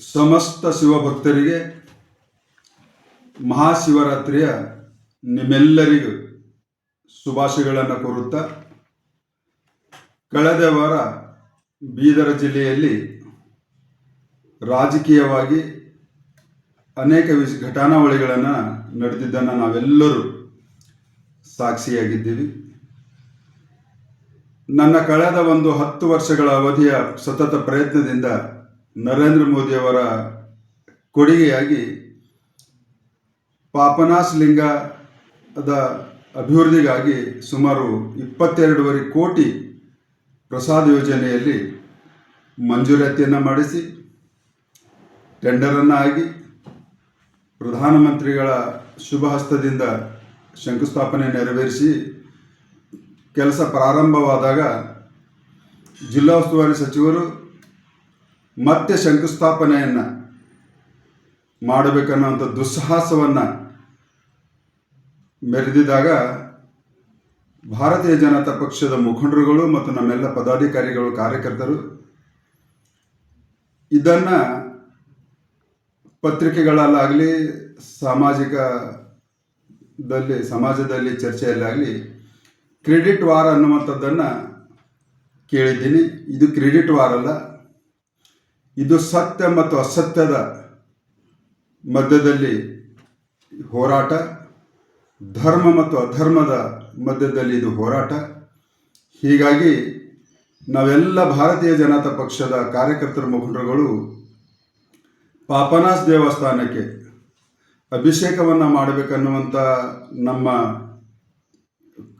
ಸಮಸ್ತ ಶಿವಭಕ್ತರಿಗೆ ಮಹಾಶಿವರಾತ್ರಿಯ ನಿಮ್ಮೆಲ್ಲರಿಗೂ ಶುಭಾಶಯಗಳನ್ನು ಕೋರುತ್ತಾ, ಕಳೆದ ವಾರ ಬೀದರ ಜಿಲ್ಲೆಯಲ್ಲಿ ರಾಜಕೀಯವಾಗಿ ಅನೇಕ ವಿಷ, ಘಟನಾವಳಿಗಳನ್ನು ನಡೆದಿದ್ದನ್ನು ನಾವೆಲ್ಲರೂ ಸಾಕ್ಷಿಯಾಗಿದ್ದೀವಿ. ನನ್ನ ಕಳೆದ ಒಂದು ಹತ್ತು ವರ್ಷಗಳ ಅವಧಿಯ ಸತತ ಪ್ರಯತ್ನದಿಂದ ನರೇಂದ್ರ ಮೋದಿಯವರ ಕೊಡುಗೆಯಾಗಿ ಪಾಪನಾಸ್ ಲಿಂಗದ ಅಭಿವೃದ್ಧಿಗಾಗಿ ಸುಮಾರು ಇಪ್ಪತ್ತೆರಡೂವರೆ ಕೋಟಿ ಪ್ರಸಾದ ಯೋಜನೆಯಲ್ಲಿ ಮಂಜೂರಾತಿಯನ್ನು ಮಾಡಿಸಿ, ಟೆಂಡರನ್ನು ಆಗಿ ಪ್ರಧಾನಮಂತ್ರಿಗಳ ಶುಭ ಹಸ್ತದಿಂದ ಶಂಕುಸ್ಥಾಪನೆ ನೆರವೇರಿಸಿ ಕೆಲಸ ಪ್ರಾರಂಭವಾದಾಗ ಜಿಲ್ಲಾ ಉಸ್ತುವಾರಿ ಸಚಿವರು ಮತ್ತೆ ಶಂಕುಸ್ಥಾಪನೆಯನ್ನು ಮಾಡಬೇಕನ್ನುವಂಥ ದುಸ್ಸಾಹಸವನ್ನು ಮೆರೆದಿದ್ದಾಗ ಭಾರತೀಯ ಜನತಾ ಪಕ್ಷದ ಮುಖಂಡರುಗಳು ಮತ್ತು ನಮ್ಮೆಲ್ಲ ಪದಾಧಿಕಾರಿಗಳು, ಕಾರ್ಯಕರ್ತರು ಇದನ್ನು ಪತ್ರಿಕೆಗಳಲ್ಲಾಗಲಿ, ಸಾಮಾಜಿಕದಲ್ಲಿ, ಸಮಾಜದಲ್ಲಿ ಚರ್ಚೆಯಲ್ಲಾಗಲಿ ಕ್ರೆಡಿಟ್ ವಾರ್ ಅನ್ನುವಂಥದ್ದನ್ನು ಕೇಳಿದ್ದೀನಿ. ಇದು ಕ್ರೆಡಿಟ್ ವಾರ್ ಅಲ್ಲ ಇದು ಸತ್ಯ ಮತ್ತು ಅಸತ್ಯದ ಮಧ್ಯದಲ್ಲಿ ಹೋರಾಟ, ಧರ್ಮ ಮತ್ತು ಅಧರ್ಮದ ಮಧ್ಯದಲ್ಲಿ ಇದು ಹೋರಾಟ. ಹೀಗಾಗಿ ನಾವೆಲ್ಲ ಭಾರತೀಯ ಜನತಾ ಪಕ್ಷದ ಕಾರ್ಯಕರ್ತರ ಮುಖಂಡರುಗಳು ಪಾಪನಾಸ್ ದೇವಸ್ಥಾನಕ್ಕೆ ಅಭಿಷೇಕವನ್ನು ಮಾಡಬೇಕನ್ನುವಂಥ ನಮ್ಮ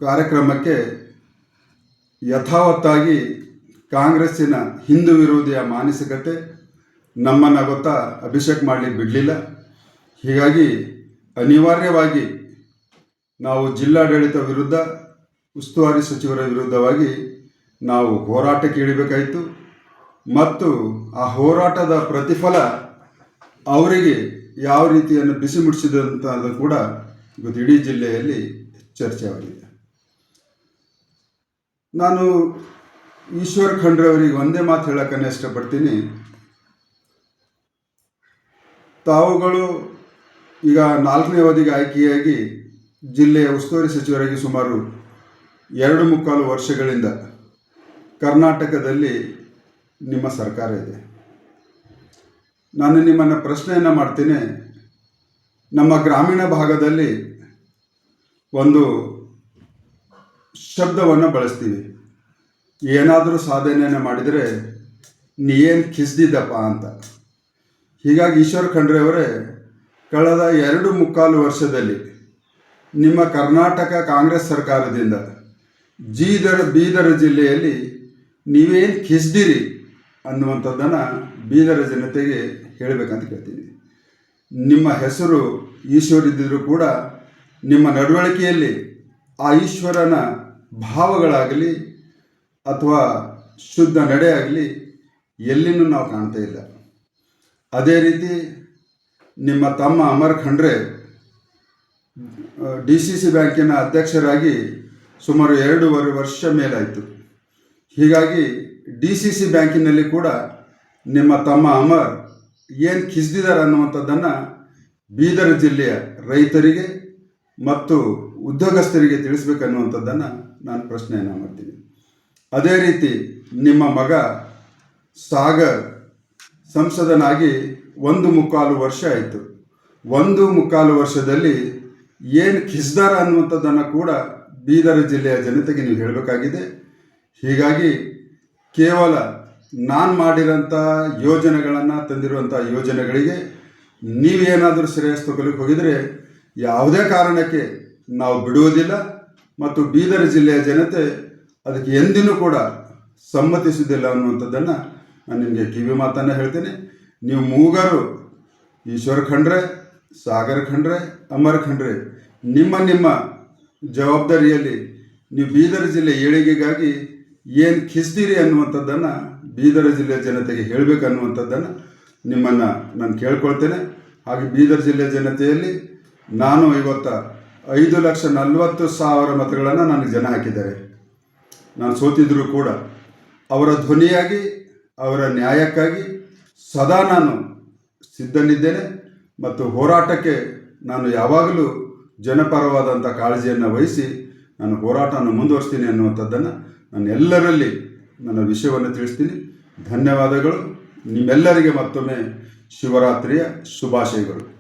ಕಾರ್ಯಕ್ರಮಕ್ಕೆ ಯಥಾವತ್ತಾಗಿ ಕಾಂಗ್ರೆಸ್ಸಿನ ಹಿಂದೂ ವಿರೋಧಿಯ ಮಾನಸಿಕತೆ ನಮ್ಮನ್ನು ಗೊತ್ತಾ ಅಭಿಷೇಕ್ ಮಾಡಲಿಕ್ಕೆ ಬಿಡಲಿಲ್ಲ. ಹೀಗಾಗಿ ಅನಿವಾರ್ಯವಾಗಿ ನಾವು ಜಿಲ್ಲಾಡಳಿತ ವಿರುದ್ಧ, ಉಸ್ತುವಾರಿ ಸಚಿವರ ವಿರುದ್ಧವಾಗಿ ನಾವು ಹೋರಾಟಕ್ಕೆ ಇಳಿಬೇಕಾಯಿತು. ಮತ್ತು ಆ ಹೋರಾಟದ ಪ್ರತಿಫಲ ಅವರಿಗೆ ಯಾವ ರೀತಿಯನ್ನು ಬಿಸಿ ಮುಟ್ಟಿಸಿದಂತ ಕೂಡ ಇವತ್ತು ಇಡೀ ಜಿಲ್ಲೆಯಲ್ಲಿ ಚರ್ಚೆಯಾಗಿದೆ ನಾನು ಈಶ್ವರ್ ಖಂಡ್ರವರಿಗೆ ಒಂದೇ ಮಾತು ಹೇಳಕ್ಕನ್ನ ಇಷ್ಟಪಡ್ತೀನಿ. ತಾವುಗಳು ಈಗ ನಾಲ್ಕನೇ ಅವಧಿಗೆ ಆಯ್ಕೆಯಾಗಿ ಜಿಲ್ಲೆಯ ಉಸ್ತುವಾರಿ ಸಚಿವರಾಗಿ ಸುಮಾರು ಎರಡು ಮುಕ್ಕಾಲು ವರ್ಷಗಳಿಂದ ಕರ್ನಾಟಕದಲ್ಲಿ ನಿಮ್ಮ ಸರ್ಕಾರ ಇದೆ. ನಾನು ನಿಮ್ಮನ್ನು ಪ್ರಶ್ನೆಯನ್ನು ಮಾಡ್ತೀನಿ. ನಮ್ಮ ಗ್ರಾಮೀಣ ಭಾಗದಲ್ಲಿ ಒಂದು ಶಬ್ದವನ್ನು ಬಳಸ್ತೀವಿ. ಏನಾದರೂ ಸಾಧನೆಯನ್ನು ಮಾಡಿದರೆ ನೀ ಏನು ಕಿಸ್ದಿದ್ದಪ್ಪ ಅಂತ. ಹೀಗಾಗಿ ಈಶ್ವರ್ ಖಂಡ್ರೆ ಅವರೇ, ಕಳೆದ ಎರಡು ಮುಕ್ಕಾಲು ವರ್ಷದಲ್ಲಿ ನಿಮ್ಮ ಕರ್ನಾಟಕ ಕಾಂಗ್ರೆಸ್ ಸರ್ಕಾರದಿಂದ ಜೀದರ್ ಬೀದರ್ ಜಿಲ್ಲೆಯಲ್ಲಿ ನೀವೇನು ಕಿಸ್ದಿರಿ ಅನ್ನುವಂಥದ್ದನ್ನು ಬೀದರ ಜನತೆಗೆ ಹೇಳಬೇಕಂತ ಕೇಳ್ತೀನಿ. ನಿಮ್ಮ ಹೆಸರು ಈಶ್ವರ್ ಇದ್ದಿದ್ರೂ ಕೂಡ ನಿಮ್ಮ ನಡವಳಿಕೆಯಲ್ಲಿ ಆ ಈಶ್ವರನ ಭಾವಗಳಾಗಲಿ ಅಥವಾ ಶುದ್ಧ ನಡೆ ಆಗಲಿ ಎಲ್ಲಿನೂ ನಾವು ಕಾಣ್ತಾ ಇಲ್ಲ. ಅದೇ ರೀತಿ ನಿಮ್ಮ ತಮ್ಮ Amar Khandre D C C ಬ್ಯಾಂಕಿನ ಅಧ್ಯಕ್ಷರಾಗಿ ಸುಮಾರು ಎರಡೂವರೆ ವರ್ಷ ಮೇಲಾಯಿತು. ಹೀಗಾಗಿ ಡಿ ಸಿ ಸಿ ಬ್ಯಾಂಕಿನಲ್ಲಿ ಕೂಡ ನಿಮ್ಮ ತಮ್ಮ ಅಮರ್ ಏನು ಕಿಸ್ದಿದ್ದಾರೆ ಅನ್ನುವಂಥದ್ದನ್ನು ಬೀದರ್ ಜಿಲ್ಲೆಯ ರೈತರಿಗೆ ಮತ್ತು ಉದ್ಯೋಗಸ್ಥರಿಗೆ ತಿಳಿಸ್ಬೇಕನ್ನುವಂಥದ್ದನ್ನು ನಾನು ಪ್ರಶ್ನೆಯನ್ನು ಮಾಡ್ತೀನಿ. ಅದೇ ರೀತಿ ನಿಮ್ಮ ಮಗ ಸಾಗರ್ ಸಂಸದನಾಗಿ ಒಂದು ಮುಕ್ಕಾಲು ವರ್ಷ ಆಯಿತು. ಒಂದು ಮುಕ್ಕಾಲು ವರ್ಷದಲ್ಲಿ ಏನು ಕಿಸ್ದಾರ ಅನ್ನುವಂಥದ್ದನ್ನು ಕೂಡ ಬೀದರ್ ಜಿಲ್ಲೆಯ ಜನತೆಗೆ ನೀವು ಹೇಳಬೇಕಾಗಿದೆ. ಹೀಗಾಗಿ ಕೇವಲ ನಾನು ಮಾಡಿರೋಂಥ ಯೋಜನೆಗಳನ್ನು ತಂದಿರುವಂಥ ಯೋಜನೆಗಳಿಗೆ ನೀವೇನಾದರೂ ಶ್ರೇಯಸ್ ತಗೊಲಿಕ್ಕೆ ಹೋಗಿದರೆ ಯಾವುದೇ ಕಾರಣಕ್ಕೆ ನಾವು ಬಿಡುವುದಿಲ್ಲ. ಮತ್ತು ಬೀದರ್ ಜಿಲ್ಲೆಯ ಜನತೆ ಅದಕ್ಕೆ ಎಂದಿನೂ ಕೂಡ ಸಮ್ಮತಿಸುವುದಿಲ್ಲ ಅನ್ನುವಂಥದ್ದನ್ನು ನಾನು ನಿಮಗೆ ಕಿವಿ ಮಾತನ್ನು ಹೇಳ್ತೇನೆ. ನೀವು ಮೂಗರು, ಈಶ್ವರ ಖಂಡ್ರೆ, ಸಾಗರ ಖಂಡ್ರೆ, ಅಮರ್ ಖಂಡ್ರೆ, ನಿಮ್ಮ ನಿಮ್ಮ ಜವಾಬ್ದಾರಿಯಲ್ಲಿ ನೀವು ಬೀದರ್ ಜಿಲ್ಲೆ ಏಳಿಗೆಗಾಗಿ ಏನು ಖಿಸ್ತೀರಿ ಅನ್ನುವಂಥದ್ದನ್ನು ಬೀದರ್ ಜಿಲ್ಲೆಯ ಜನತೆಗೆ ಹೇಳಬೇಕನ್ನುವಂಥದ್ದನ್ನು ನಿಮ್ಮನ್ನು ನಾನು ಕೇಳ್ಕೊಳ್ತೇನೆ. ಹಾಗೆ ಬೀದರ್ ಜಿಲ್ಲೆ ಜನತೆಯಲ್ಲಿ ನಾನು ಇವತ್ತು ಐದು ಲಕ್ಷ ನಲವತ್ತು ಸಾವಿರ ಮತಗಳನ್ನು ನನಗೆ ಜನ ಹಾಕಿದ್ದಾರೆ. ನಾನು ಸೋತಿದ್ದರೂ ಕೂಡ ಅವರ ಧ್ವನಿಯಾಗಿ, ಅವರ ನ್ಯಾಯಕ್ಕಾಗಿ ಸದಾ ನಾನು ಸಿದ್ಧನಿದ್ದೇನೆ ಮತ್ತು ಹೋರಾಟಕ್ಕೆ ನಾನು ಯಾವಾಗಲೂ ಜನಪರವಾದಂಥ ಕಾಳಜಿಯನ್ನು ವಹಿಸಿ ನಾನು ಹೋರಾಟವನ್ನು ಮುಂದುವರಿಸ್ತೀನಿ ಅನ್ನುವಂಥದ್ದನ್ನು ನಾನು ಎಲ್ಲರಲ್ಲಿ ನನ್ನ ವಿಷಯವನ್ನು ತಿಳಿಸ್ತೀನಿ. ಧನ್ಯವಾದಗಳು. ನಿಮ್ಮೆಲ್ಲರಿಗೆ ಮತ್ತೊಮ್ಮೆ ಶಿವರಾತ್ರಿಯ ಶುಭಾಶಯಗಳು.